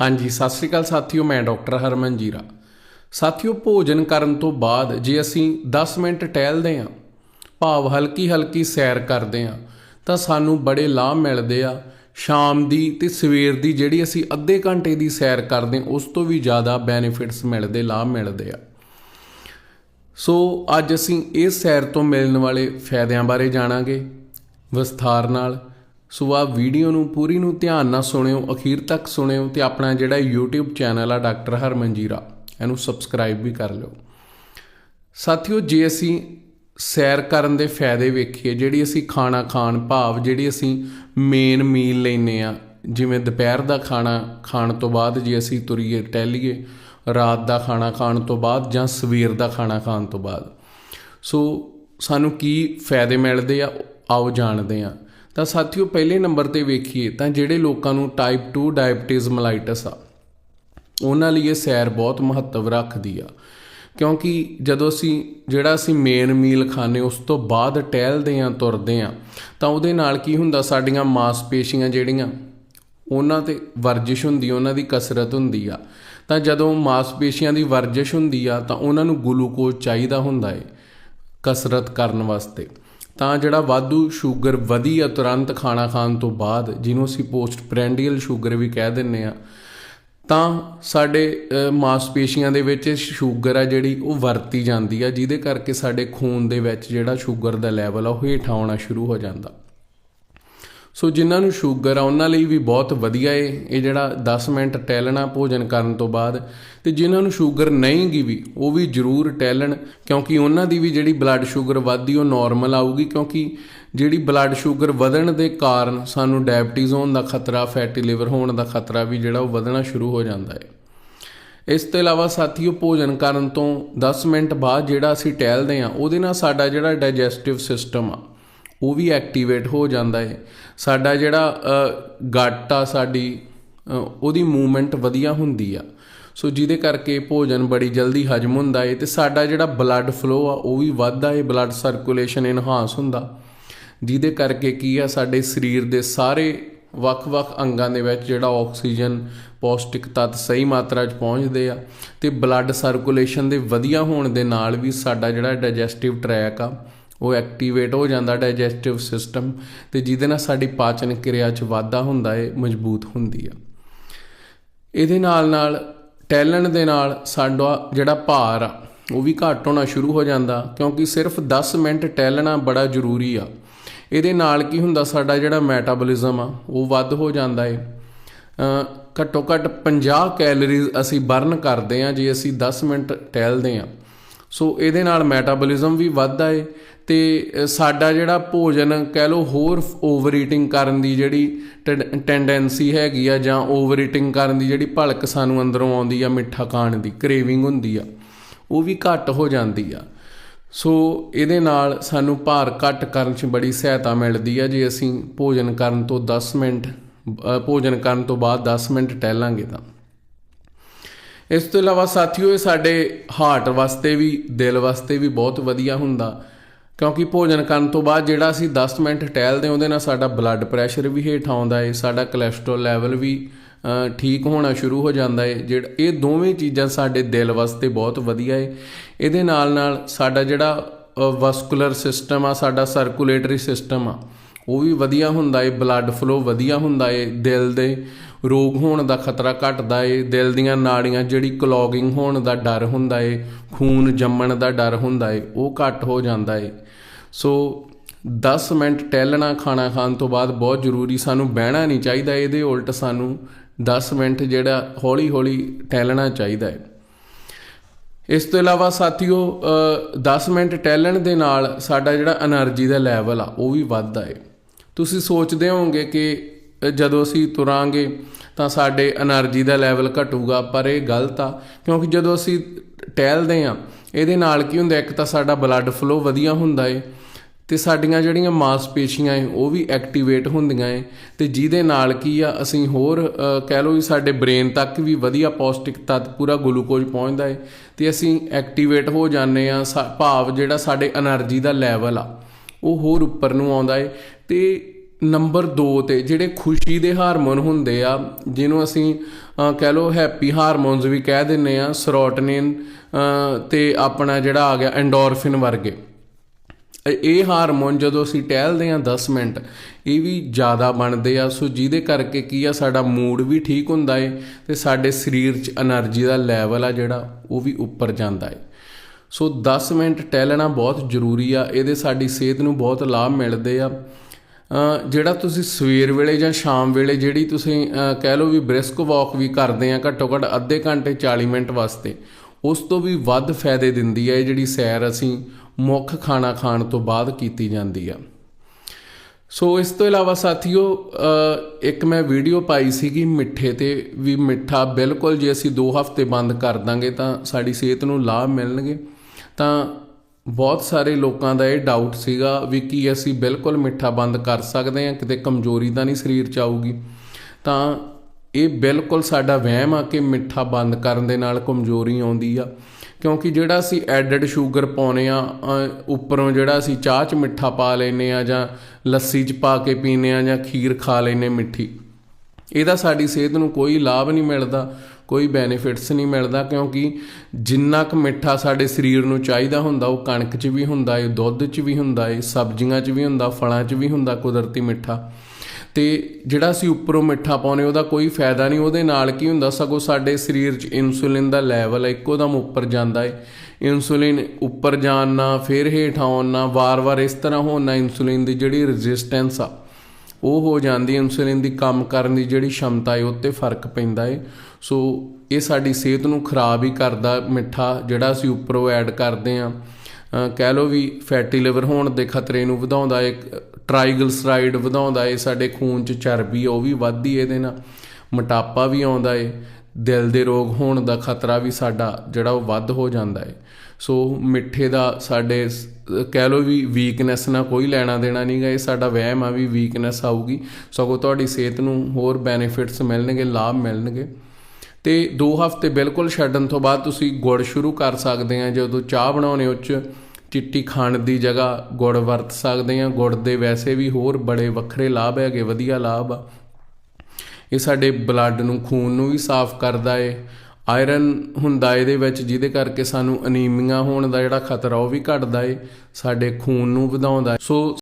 ਹਾਂਜੀ, ਸਤਿ ਸ੍ਰੀ ਅਕਾਲ ਸਾਥੀਓ, ਮੈਂ ਡਾਕਟਰ ਹਰਮਨ ਜੀਰਾ। ਸਾਥੀਓ, ਭੋਜਨ ਕਰਨ ਤੋਂ ਬਾਅਦ ਜੇ ਅਸੀਂ 10 ਮਿੰਟ ਟਹਿਲਦੇ ਆਂ ਭਾਵ ਹਲਕੀ ਹਲਕੀ ਸੈਰ ਕਰਦੇ ਆਂ ਤਾਂ ਸਾਨੂੰ ਬੜੇ ਲਾਭ ਮਿਲਦੇ ਆ। ਸ਼ਾਮ ਦੀ ਤੇ ਸਵੇਰ ਦੀ ਜਿਹੜੀ ਅਸੀਂ ਅੱਧੇ ਘੰਟੇ ਦੀ ਸੈਰ ਕਰਦੇ ਉਸ ਤੋਂ ਵੀ ਜ਼ਿਆਦਾ ਬੈਨੀਫਿਟਸ ਮਿਲਦੇ, ਲਾਭ ਮਿਲਦੇ ਆ। ਸੋ, ਅੱਜ ਅਸੀਂ ਇਸ ਸੈਰ ਤੋਂ ਮਿਲਣ ਵਾਲੇ ਫਾਇਦਿਆਂ ਬਾਰੇ ਜਾਣਾਂਗੇ। ਵਿਸਥਾਰ ਨਾਲ ਸੋ ਆ ਵੀਡੀਓ ਨੂੰ ਪੂਰੀ ਨੂੰ ਧਿਆਨ ਨਾਲ ਸੁਣਿਓ, ਅਖੀਰ ਤੱਕ ਸੁਣਿਓ ਤੇ ਆਪਣਾ ਜਿਹੜਾ YouTube ਚੈਨਲ ਆ ਡਾਕਟਰ ਹਰਮਨਜੀਰਾ ਇਹਨੂੰ ਸਬਸਕ੍ਰਾਈਬ ਵੀ ਕਰ ਲਿਓ। ਸਾਥੀਓ, ਜੇ ਅਸੀਂ ਸੈਰ ਕਰਨ ਦੇ ਫਾਇਦੇ ਵੇਖੀਏ, ਜਿਹੜੀ ਅਸੀਂ ਖਾਣਾ ਖਾਣ ਭਾਵ, ਜਿਹੜੀ ਅਸੀਂ ਮੇਨ ਮੀਲ ਲੈਨੇ ਆ ਜਿਵੇਂ ਦੁਪਹਿਰ ਦਾ ਖਾਣਾ ਖਾਣ ਤੋਂ ਬਾਅਦ ਜੇ ਅਸੀਂ ਤੁਰੀਏ, ਟਹਿਲੀਏ, ਰਾਤ ਦਾ ਖਾਣਾ ਖਾਣ ਤੋਂ ਬਾਅਦ ਜਾਂ ਸਵੇਰ ਦਾ ਖਾਣਾ ਖਾਣ ਤੋਂ ਬਾਅਦ। ਸੋ ਸਾਨੂੰ ਕੀ ਫਾਇਦੇ ਮਿਲਦੇ ਆ, ਆਓ ਜਾਣਦੇ ਆ ਤਾਂ ਸਾਥੀਓ, ਪਹਿਲੇ ਨੰਬਰ ਤੇ ਵੇਖੀਏ ਤਾਂ ਜਿਹੜੇ ਲੋਕਾਂ ਨੂੰ ਟਾਈਪ 2 ਡਾਇਬਟੀਜ਼ ਮਲਾਈਟਸ ਆ, ਉਹਨਾਂ ਲਈ ਇਹ ਸੈਰ ਬਹੁਤ ਮਹੱਤਵ ਰੱਖਦੀ ਆ। ਕਿਉਂਕਿ ਜਦੋਂ ਅਸੀਂ, ਜਿਹੜਾ ਅਸੀਂ ਮੇਨ ਮੀਲ ਖਾਣੇ ਉਸ ਤੋਂ ਬਾਅਦ ਟਹਿਲਦੇ ਆਂ, ਤੁਰਦੇ ਆਂ, ਤਾਂ ਉਹਦੇ ਨਾਲ ਕੀ ਹੁੰਦਾ, ਸਾਡੀਆਂ ਮਾਸਪੇਸ਼ੀਆਂ ਜਿਹੜੀਆਂ, ਉਹਨਾਂ ਤੇ ਵਰਜਿਸ਼ ਹੁੰਦੀ, ਉਹਨਾਂ ਦੀ ਕਸਰਤ ਹੁੰਦੀ ਆ। ਤਾਂ ਜਦੋਂ ਮਾਸਪੇਸ਼ੀਆਂ ਦੀ ਵਰਜਿਸ਼ ਹੁੰਦੀ ਆ, ਤਾਂ ਉਹਨਾਂ ਨੂੰ ਗਲੂਕੋਜ਼ ਚਾਹੀਦਾ ਹੁੰਦਾ ਏ, ਕਸਰਤ ਕਰਨ ਵਾਸਤੇ। ਤਾਂ ਜਿਹੜਾ ਵਾਧੂ ਸ਼ੂਗਰ ਵਧੀ ਆ, ਤੁਰੰਤ ਖਾਣਾ ਖਾਣ ਤੋਂ ਬਾਅਦ, ਜਿਹਨੂੰ ਅਸੀਂ ਪੋਸਟ ਪ੍ਰੈਂਡੀਅਲ ਸ਼ੂਗਰ ਵੀ ਕਹਿ ਦਿੰਨੇ ਆ, ਤਾਂ ਸਾਡੇ ਮਾਸਪੇਸ਼ੀਆਂ ਦੇ ਵਿੱਚ ਸ਼ੂਗਰ ਆ ਜਿਹੜੀ, ਉਹ ਵਰਤੀ ਜਾਂਦੀ ਆ, ਜਿਹਦੇ ਕਰਕੇ ਸਾਡੇ ਖੂਨ ਦੇ ਵਿੱਚ ਜਿਹੜਾ ਸ਼ੂਗਰ ਦਾ ਲੈਵਲ ਆ, ਉਹ ਹੇਠਾਂ ਆਉਣਾ ਸ਼ੁਰੂ ਹੋ ਜਾਂਦਾ। ਸੋ ਜਿਨ੍ਹਾਂ ਨੂੰ ਸ਼ੂਗਰ ਆ, ਉਹਨਾਂ ਲਈ ਵੀ ਬਹੁਤ ਵਧੀਆ ਏ। ਇਹ ਜਿਹੜਾ 10 ਮਿੰਟ ਟਹਿਲਣਾ ਭੋਜਨ ਕਰਨ ਤੋਂ ਬਾਅਦ, ਤੇ ਜਿਨ੍ਹਾਂ ਨੂੰ ਸ਼ੂਗਰ ਨਹੀਂ ਗੀ ਵੀ, ਉਹ ਵੀ ਜ਼ਰੂਰ ਟਹਿਲਣ, ਕਿਉਂਕਿ ਉਹਨਾਂ ਦੀ ਵੀ ਜਿਹੜੀ ਬਲੱਡ ਸ਼ੂਗਰ ਵੱਧਦੀ, ਉਹ ਨਾਰਮਲ ਆਊਗੀ, ਕਿਉਂਕਿ ਜਿਹੜੀ ਬਲੱਡ ਸ਼ੂਗਰ ਵਧਣ ਦੇ ਕਾਰਨ ਸਾਨੂੰ ਡਾਇਬਟੀਜ਼ ਹੋਣ ਦਾ ਖਤਰਾ ਫੈਟੀ ਲਿਵਰ ਹੋਣ ਦਾ ਖਤਰਾ ਵੀ ਜਿਹੜਾ ਉਹ ਵਧਣਾ ਸ਼ੁਰੂ ਹੋ ਜਾਂਦਾ ਹੈ ਇਸ ਤੋਂ ਇਲਾਵਾ ਸਾਥੀਓ, ਭੋਜਨ ਕਰਨ ਤੋਂ 10 ਮਿੰਟ ਬਾਅਦ ਜਿਹੜਾ ਅਸੀਂ ਟਹਿਲਦੇ ਆ ਉਹਦੇ ਨਾਲ ਸਾਡਾ ਜਿਹੜਾ ਡਾਈਜੈਸਟਿਵ ਸਿਸਟਮ ਆ ਉਹ ਵੀ ਐਕਟੀਵੇਟ ਹੋ ਜਾਂਦਾ ਹੈ ਸਾਡਾ ਜਿਹੜਾ ਗੱਟ ਆ ਸਾਡੀ ਉਹਦੀ ਮੂਵਮੈਂਟ ਵਧੀਆ ਹੁੰਦੀ ਆ। ਸੋ ਜਿਹਦੇ ਕਰਕੇ ਭੋਜਨ ਬੜੀ ਜਲਦੀ ਹਜਮ ਹੁੰਦਾ ਏ ਤੇ ਸਾਡਾ ਜਿਹੜਾ ਬਲੱਡ ਫਲੋ ਆ ਉਹ ਵੀ ਵੱਧਦਾ ਏ ਬਲੱਡ ਸਰਕੂਲੇਸ਼ਨ ਇਨਹਾਂਸ ਹੁੰਦਾ। ਜਿਹਦੇ ਕਰਕੇ ਕੀ ਆ, ਸਾਡੇ ਸਰੀਰ ਦੇ ਸਾਰੇ ਵੱਖ-ਵੱਖ ਅੰਗਾਂ ਦੇ ਵਿੱਚ ਜਿਹੜਾ ਆਕਸੀਜਨ ਪੌਸ਼ਟਿਕ ਤੱਤ ਸਹੀ ਮਾਤਰਾ 'ਚ ਪਹੁੰਚਦੇ ਆ ਤੇ ਬਲੱਡ ਸਰਕੂਲੇਸ਼ਨ ਦੇ ਵਧੀਆ ਹੋਣ ਦੇ ਨਾਲ ਵੀ ਸਾਡਾ ਜਿਹੜਾ ਡਾਈਜੈਸਟਿਵ ਟਰੈਕ ਆ ਉਹ ਐਕਟੀਵੇਟ ਹੋ ਜਾਂਦਾ ਡਾਈਜੈਸਟਿਵ ਸਿਸਟਮ ਤੇ ਜਿਹਦੇ ਨਾਲ ਸਾਡੀ ਪਾਚਨ ਕਿਰਿਆ 'ਚ ਵਾਧਾ ਹੁੰਦਾ ਏ, ਮਜ਼ਬੂਤ ਹੁੰਦੀ ਆ। ਇਹਦੇ ਨਾਲ ਨਾਲ ਟੈਲੈਂਟ ਦੇ ਨਾਲ ਸਾਡਾ ਜਿਹੜਾ ਭਾਰ ਆ, ਉਹ ਵੀ ਘੱਟ ਹੋਣਾ ਸ਼ੁਰੂ ਹੋ ਜਾਂਦਾ ਕਿਉਂਕਿ ਸਿਰਫ 10 ਮਿੰਟ ਟਹਿਲਣਾ ਬੜਾ ਜ਼ਰੂਰੀ ਆ। ਇਹਦੇ ਨਾਲ ਕੀ ਹੁੰਦਾ, ਸਾਡਾ ਜਿਹੜਾ ਮੈਟਾਬੋਲਿਜ਼ਮ ਆ, ਉਹ ਵੱਧ ਹੋ ਜਾਂਦਾ ਏ। ਘੱਟੋ ਘੱਟ 50 ਕੈਲਰੀਜ਼ ਅਸੀਂ ਬਰਨ ਕਰਦੇ ਆ, ਜੇ ਅਸੀਂ 10 ਮਿੰਟ ਟਹਿਲਦੇ ਆ। ਸੋ ਇਹਦੇ ਨਾਲ ਮੈਟਾਬੋਲਿਜ਼ਮ ਵੀ ਵੱਧਦਾ ਏ ਤੇ ਸਾਡਾ ਜਿਹੜਾ ਭੋਜਨ ਕਹਿ ਲਓ ਹੋਰ ਓਵਰ ਈਟਿੰਗ ਕਰਨ ਦੀ ਜਿਹੜੀ ਟੈਂਡੈਂਸੀ ਹੈਗੀ ਆ ਜਾਂ ਓਵਰ ਈਟਿੰਗ ਕਰਨ ਦੀ ਜਿਹੜੀ ਭਲਕ ਸਾਨੂੰ ਅੰਦਰੋਂ ਆਉਂਦੀ ਆ ਮਿੱਠਾ ਖਾਣ ਦੀ ਕ੍ਰੇਵਿੰਗ ਹੁੰਦੀ ਆ, ਉਹ ਵੀ ਘੱਟ ਹੋ ਜਾਂਦੀ ਆ। ਸੋ ਇਹਦੇ ਨਾਲ ਸਾਨੂੰ ਭਾਰ ਘੱਟ ਕਰਨ 'ਚ ਬੜੀ ਸਹਾਇਤਾ ਮਿਲਦੀ ਆ, ਜੇ ਅਸੀਂ ਭੋਜਨ ਕਰਨ ਤੋਂ 10 ਮਿੰਟ ਭੋਜਨ ਕਰਨ ਤੋਂ ਬਾਅਦ 10 ਮਿੰਟ ਟਹਿਲਾਂਗੇ ਤਾਂ। ਇਸ ਤੋਂ ਇਲਾਵਾ ਸਾਥੀਓ ਇਹ ਸਾਡੇ ਹਾਰਟ ਵਾਸਤੇ ਵੀ ਦਿਲ ਵਾਸਤੇ ਵੀ ਬਹੁਤ ਵਧੀਆ ਹੁੰਦਾ। ਕਿਉਂਕਿ ਭੋਜਨ ਕਰਨ ਤੋਂ ਬਾਅਦ ਜਿਹੜਾ ਅਸੀਂ 10 ਮਿੰਟ ਟਹਿਲਦੇ ਹਾਂ, ਉਹਦੇ ਨਾਲ ਸਾਡਾ ਬਲੱਡ ਪ੍ਰੈਸ਼ਰ ਵੀ ਹੇਠ ਆਉਂਦਾ ਏ ਸਾਡਾ ਕੋਲੇਸਟ੍ਰੋਲ ਲੈਵਲ ਵੀ ਠੀਕ ਹੋਣਾ ਸ਼ੁਰੂ ਹੋ ਜਾਂਦਾ ਏ। ਜਿਹੜਾ ਇਹ ਦੋਵੇਂ ਚੀਜ਼ਾਂ ਸਾਡੇ ਦਿਲ ਵਾਸਤੇ ਬਹੁਤ ਵਧੀਆ ਏ। ਇਹਦੇ ਨਾਲ ਨਾਲ ਸਾਡਾ ਜਿਹੜਾ ਵਸਕੂਲਰ ਸਿਸਟਮ ਆ ਸਾਡਾ ਸਰਕੂਲੇਟਰੀ ਸਿਸਟਮ ਆ ਉਹ ਵੀ ਵਧੀਆ ਹੁੰਦਾ ਏ ਬਲੱਡ ਫਲੋ ਵਧੀਆ ਹੁੰਦਾ ਏ ਦਿਲ ਦੇ। ਰੋਗ ਹੋਣ ਦਾ ਖਤਰਾ ਘਟਦਾ ਏ, ਦਿਲ ਦੀਆਂ ਨਾੜੀਆਂ ਜਿਹੜੀ ਕਲੋਗਿੰਗ ਹੋਣ ਦਾ ਡਰ ਹੁੰਦਾ ਏ, ਖੂਨ ਜੰਮਣ ਦਾ ਡਰ ਹੁੰਦਾ ਏ, ਉਹ ਘਟ ਹੋ ਜਾਂਦਾ ਏ। ਸੋ 10 ਮਿੰਟ ਟਹਿਲਣਾ ਖਾਣਾ ਖਾਣ ਤੋਂ ਬਾਅਦ ਬਹੁਤ ਜ਼ਰੂਰੀ, ਸਾਨੂੰ ਬਹਿਣਾ ਨਹੀਂ ਚਾਹੀਦਾ, ਇਹਦੇ ਉਲਟ ਸਾਨੂੰ 10 ਮਿੰਟ ਜਿਹੜਾ ਹੌਲੀ-ਹੌਲੀ ਟਹਿਲਣਾ ਚਾਹੀਦਾ ਹੈ ਇਸ ਤੋਂ ਇਲਾਵਾ ਸਾਥੀਓ 10 ਮਿੰਟ ਟਹਿਲਣ ਦੇ ਨਾਲ ਸਾਡਾ ਜਿਹੜਾ એનર્ਜੀ ਦਾ ਲੈਵਲ ਆ, ਉਹ ਵੀ ਵੱਧਦਾ ਏ। ਤੁਸੀਂ ਸੋਚਦੇ ਹੋਵੋਗੇ ਕਿ ਜਦੋਂ ਅਸੀਂ ਤੁਰਾਂਗੇ ਤਾਂ ਸਾਡੇ એનર્ਜੀ ਦਾ ਲੈਵਲ ਘਟੂਗਾ, ਪਰ ਇਹ ਗਲਤ ਆ, ਕਿਉਂਕਿ ਜਦੋਂ ਅਸੀਂ ਟਹਿਲਦੇ ਆ ਇਹਦੇ ਨਾਲ ਕੀ ਹੁੰਦਾ, ਇੱਕ ਤਾਂ ਸਾਡਾ ਬਲੱਡ ਫਲੋ ਵਧੀਆ ਹੁੰਦਾ ਏ, ਤੇ ਸਾਡੀਆਂ ਜਿਹੜੀਆਂ ਮਾਸਪੇਸ਼ੀਆਂ ਏ, ਉਹ ਵੀ ਐਕਟੀਵੇਟ ਹੁੰਦੀਆਂ ਏ, ਤੇ ਜਿਹਦੇ ਨਾਲ ਕੀ ਆ, ਅਸੀਂ ਹੋਰ ਕਹਿ ਲਓ ਵੀ ਸਾਡੇ ਬ੍ਰੇਨ ਤੱਕ ਵੀ ਵਧੀਆ ਪੌਸ਼ਟਿਕ ਤੱਤ ਪੂਰਾ ਗਲੂਕੋਜ਼ ਪਹੁੰਚਦਾ ਏ, ਤੇ ਅਸੀਂ ਐਕਟੀਵੇਟ ਹੋ ਜਾਂਦੇ ਆ ਭਾਵ ਜਿਹੜਾ ਸਾਡੇ એનર્ਜੀ ਦਾ ਲੈਵਲ ਆ, ਉਹ ਹੋਰ ਉੱਪਰ ਨੂੰ ਆਉਂਦਾ ਏ, ਤੇ ਨੰਬਰ 2 ਤੇ ਜਿਹੜੇ ਖੁਸ਼ੀ ਦੇ ਹਾਰਮੋਨ ਹੁੰਦੇ ਆ, ਜਿਹਨੂੰ ਅਸੀਂ ਕਹਿ ਲੋ ਹੈਪੀ ਹਾਰਮੋਨਸ ਵੀ ਕਹਿ ਦਿੰਨੇ ਆ, ਸਰੋਟਨਿਨ ਤੇ ਆਪਣਾ ਜਿਹੜਾ ਆ ਗਿਆ ਐਂਡੋਰਫਿਨ ਵਰਗੇ। ਇਹ ਹਾਰਮੋਨ ਜਦੋਂ ਅਸੀਂ ਟਹਿਲਦੇ ਆ 10 ਮਿੰਟ, ਇਹ ਵੀ ਜ਼ਿਆਦਾ ਬਣਦੇ ਆ। ਸੋ ਜਿਹਦੇ ਕਰਕੇ ਕੀ ਆ, ਸਾਡਾ ਮੂਡ ਵੀ ਠੀਕ ਹੁੰਦਾ ਏ ਤੇ ਸਾਡੇ ਸਰੀਰ 'ਚ એનર્ਜੀ ਦਾ ਲੈਵਲ ਆ ਜਿਹੜਾ, ਉਹ ਵੀ ਉੱਪਰ ਜਾਂਦਾ ਏ। ਸੋ 10 ਮਿੰਟ ਟਹਿਲਣਾ ਬਹੁਤ ਜ਼ਰੂਰੀ ਆ, ਇਹਦੇ ਸਾਡੀ ਸਿਹਤ ਨੂੰ ਬਹੁਤ ਲਾਭ ਮਿਲਦੇ ਆ। ਜਿਹੜਾ ਤੁਸੀਂ ਸਵੇਰ ਵੇਲੇ ਜਾਂ ਸ਼ਾਮ ਵੇਲੇ ਜਿਹੜੀ ਤੁਸੀਂ ਕਹਿ ਲਓ ਵੀ ਬ੍ਰਿਸਕ ਵਾਕ ਵੀ ਕਰਦੇ ਆ, ਘੱਟੋ ਘੱਟ ਅੱਧੇ ਘੰਟੇ 40 ਮਿੰਟ ਵਾਸਤੇ, ਉਸ ਤੋਂ ਵੀ ਵੱਧ ਫਾਇਦੇ ਦਿੰਦੀ ਹੈ ਇਹ ਜਿਹੜੀ ਸੈਰ ਅਸੀਂ ਮੁੱਖ ਖਾਣਾ ਖਾਣ ਤੋਂ ਬਾਅਦ ਕੀਤੀ ਜਾਂਦੀ ਆ। ਸੋ ਇਸ ਤੋਂ ਇਲਾਵਾ ਸਾਥੀਓ ਇੱਕ ਮੈਂ ਵੀਡੀਓ ਪਾਈ ਸੀਗੀ ਮਿੱਠੇ ਤੇ ਵੀ ਮਿੱਠਾ ਬਿਲਕੁਲ ਜੇ ਅਸੀਂ 2 ਹਫ਼ਤੇ ਬੰਦ ਕਰ ਦਾਂਗੇ ਤਾਂ ਸਾਡੀ ਸਿਹਤ ਨੂੰ ਲਾਭ ਮਿਲਣਗੇ, ਤਾਂ ਬਹੁਤ ਸਾਰੇ ਲੋਕਾਂ ਦਾ ਇਹ ਡਾਊਟ ਸੀਗਾ ਵੀ ਕੀ ਅਸੀਂ ਬਿਲਕੁਲ ਮਿੱਠਾ ਬੰਦ ਕਰ ਸਕਦੇ ਹਾਂ, ਕਿਤੇ ਕਮਜ਼ੋਰੀ ਤਾਂ ਨਹੀਂ ਸਰੀਰ 'ਚ ਆਊਗੀ। ਤਾਂ ਇਹ ਬਿਲਕੁਲ ਸਾਡਾ ਵਹਿਮ ਆ ਕਿ ਮਿੱਠਾ ਬੰਦ ਕਰਨ ਦੇ ਨਾਲ ਕਮਜ਼ੋਰੀ ਆਉਂਦੀ ਆ। ਕਿਉਂਕਿ ਜਿਹੜਾ ਅਸੀਂ ਐਡਡ ਸ਼ੂਗਰ ਪਾਉਨੇ ਆ ਉੱਪਰੋਂ ਜਿਹੜਾ ਅਸੀਂ ਚਾਹ 'ਚ ਮਿੱਠਾ ਪਾ ਲੈਨੇ ਆ ਜਾਂ ਲੱਸੀ 'ਚ ਪਾ ਕੇ ਪੀਨੇ ਆ ਜਾਂ ਖੀਰ ਖਾ ਲੈਨੇ ਮਿੱਠੀ, ਇਹਦਾ ਸਾਡੀ ਸਿਹਤ ਨੂੰ ਕੋਈ ਲਾਭ ਨਹੀਂ ਮਿਲਦਾ। ਕੋਈ ਬੈਨੀਫਿਟਸ ਨਹੀਂ ਮਿਲਦਾ ਕਿਉਂਕਿ ਜਿੰਨਾ ਕੁ ਮਿੱਠਾ ਸਾਡੇ ਸਰੀਰ ਨੂੰ ਚਾਹੀਦਾ ਹੁੰਦਾ, ਉਹ ਕਣਕ 'ਚ ਵੀ ਹੁੰਦਾ ਏ ਦੁੱਧ 'ਚ ਵੀ ਹੁੰਦਾ ਏ ਸਬਜ਼ੀਆਂ 'ਚ ਵੀ ਹੁੰਦਾ, ਫਲਾਂ 'ਚ ਵੀ ਹੁੰਦਾ ਕੁਦਰਤੀ ਮਿੱਠਾ। ਤੇ ਜਿਹੜਾ ਅਸੀਂ ਉੱਪਰੋਂ ਮਿੱਠਾ ਪਾਉਨੇ ਉਹਦਾ ਕੋਈ ਫਾਇਦਾ ਨਹੀਂ, ਉਹਦੇ ਨਾਲ ਕੀ ਹੁੰਦਾ, ਸਗੋਂ ਸਾਡੇ ਸਰੀਰ 'ਚ ਇਨਸੂਲਿਨ ਦਾ ਲੈਵਲ ਇੱਕੋ ਦਮ ਉੱਪਰ ਜਾਂਦਾ ਏ। ਇਨਸੂਲਿਨ ਉੱਪਰ ਜਾਣ ਨਾਲ, ਫਿਰ ਹੇਠ ਆਉਣ ਨਾਲ, ਵਾਰ-ਵਾਰ ਇਸ ਤਰ੍ਹਾਂ ਹੋਣ ਨਾਲ ਇਨਸੂਲਿਨ ਦੀ ਜਿਹੜੀ ਰੈਜ਼ਿਸਟੈਂਸ ਆ ਉਹ ਹੋ ਜਾਂਦੀ ਇਨਸੂਲਿਨ ਦੀ ਕੰਮ ਕਰਨ ਦੀ ਜਿਹੜੀ ਸ਼ਮਤਾ ਹੈ ਉੱਤੇ ਫ਼ਰਕ ਪੈਂਦਾ ਹੈ। ਸੋ ਇਹ ਸਾਡੀ ਸਿਹਤ ਨੂੰ ਖਰਾਬ ਹੀ ਕਰਦਾ ਮਿੱਠਾ ਜਿਹੜਾ ਅਸੀਂ ਉੱਪਰੋਂ ਐਡ ਕਰਦੇ ਆ ਕਹਿ ਲਓ ਵੀ ਫੈਟੀ ਲਿਵਰ ਹੋਣ ਦੇ ਖਤਰੇ ਨੂੰ ਵਧਾਉਂਦਾ ਹੈ ਟ੍ਰਾਈਗਲਿਸਰਾਈਡ ਵਧਾਉਂਦਾ ਹੈ ਸਾਡੇ ਖੂਨ 'ਚ ਚਰਬੀ ਆ, ਉਹ ਵੀ ਵੱਧਦੀ ਇਹਦੇ ਨਾਲ। ਮੋਟਾਪਾ ਵੀ ਆਉਂਦਾ ਏ ਦਿਲ ਦੇ ਰੋਗ ਹੋਣ ਦਾ ਖਤਰਾ ਵੀ ਸਾਡਾ ਜਿਹੜਾ ਉਹ ਵੱਧ ਹੋ ਜਾਂਦਾ ਹੈ ਸੋ ਮਿੱਠੇ ਦਾ ਸਾਡੇ ਕਹਿ ਲਓ ਵੀ ਵੀਕਨੈਸ ਨਾਲ ਕੋਈ ਲੈਣਾ ਦੇਣਾ ਨਹੀਂਗਾ ਇਹ ਸਾਡਾ ਵਹਿਮ ਆ ਵੀ ਵੀਕਨੈਸ ਆਊਗੀ। ਸਗੋਂ ਤੁਹਾਡੀ ਸਿਹਤ ਨੂੰ ਹੋਰ ਬੈਨੀਫਿਟਸ ਮਿਲਣਗੇ, ਲਾਭ ਮਿਲਣਗੇ। ਤੇ 2 ਹਫ਼ਤੇ ਬਿਲਕੁਲ ਛੱਡਣ ਤੋਂ ਬਾਅਦ ਤੁਸੀਂ ਗੁੜ ਸ਼ੁਰੂ ਕਰ ਸਕਦੇ ਆ। ਜਦੋਂ ਚਾਹ ਬਣਾਉਣੇ ਉੱਚ ਚਿੱਟੀ ਖਾਣ ਦੀ ਜਗ੍ਹਾ ਗੁੜ ਵਰਤ ਸਕਦੇ ਆ। ਗੁੜ ਦੇ ਵੈਸੇ ਵੀ ਹੋਰ ਬੜੇ ਵੱਖਰੇ ਲਾਭ ਹੈਗੇ, ਵਧੀਆ ਲਾਭ ਆ। ਇਹ ਸਾਡੇ ਬਲੱਡ ਨੂੰ, ਖੂਨ ਨੂੰ ਵੀ ਸਾਫ਼ ਕਰਦਾ ਏ। ਆਇਰਨ ਹੁੰਦਾ ਇਹਦੇ ਵਿੱਚ, ਜਿਹਦੇ ਕਰਕੇ ਸਾਨੂੰ ਅਨੀਮੀਆ ਹੋਣ ਦਾ ਜਿਹੜਾ ਖਤਰਾ ਉਹ ਵੀ ਘਟਦਾ ਏ। ਸਾਡੇ ਖੂਨ ਨੂੰ ਵਧਾਉਂਦਾ ਸੋ